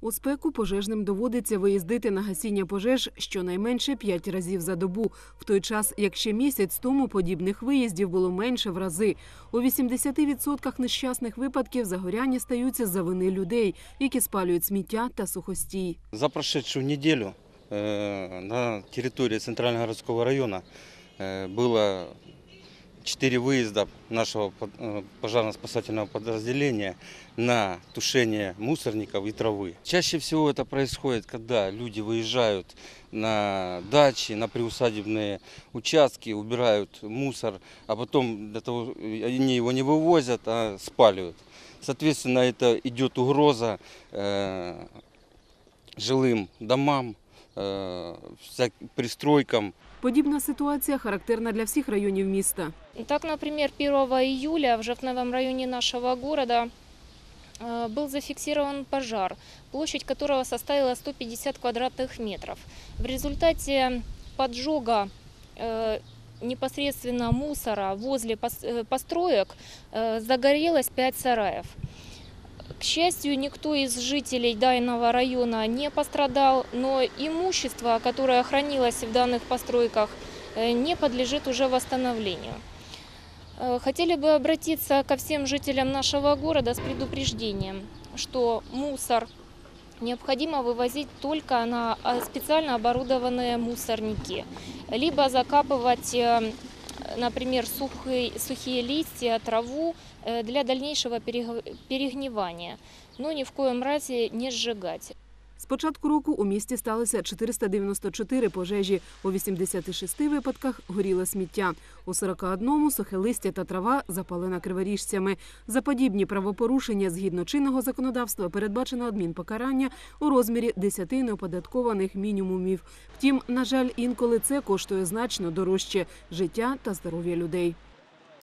У спеку пожежним доводиться виїздити на гасіння пожеж щонайменше п'ять разів за добу, в той час, як ще місяць тому подібних виїздів було менше в рази. У 80% нещасних випадків загоряння стаються за вини людей, які спалюють сміття та сухостій. За прошедшу неділю е, на території центрального городського району е, було четыре выезда нашего э, пожарно-спасательного подразделения на тушение мусорников и травы. Чаще всего это происходит, когда люди выезжают на дачи, на приусадебные участки, убирают мусор, а потом для того, они его не вывозят, а спаливают. Соответственно, это идет угроза э, жилым домам, пристройкам. Подібна ситуація характерна для всіх районів міста. Так, например, 1 июля в Жовтневом районе нашего города э, был зафиксирован пожар, площадь которого составила 150 квадратных метров. В результате поджога э, непосредственно мусора возле пос- э, построек э, загорелось 5 сараев. К счастью, никто из жителей данного района не пострадал, но имущество, которое хранилось в данных постройках, э, не подлежит уже восстановлению. Э, Хотели бы обратиться ко всем жителям нашего города с предупреждением, что мусор необходимо вывозить только на а, специально оборудованные мусорники, либо закапывать, э, например, сухие, сухие листья, траву э, для дальнейшего перег- перегнивания, но ни в коем разе не сжигать. З початку року у місті сталося 494 пожежі. У 86 випадках горіло сміття. У 41 сухе листя та трава запалена криворіжцями. За подібні правопорушення згідно чинного законодавства передбачено адмінпокарання у розмірі 10 неоподаткованих мінімумів. Втім, на жаль, інколи це коштує значно дорожче життя та здоров'я людей.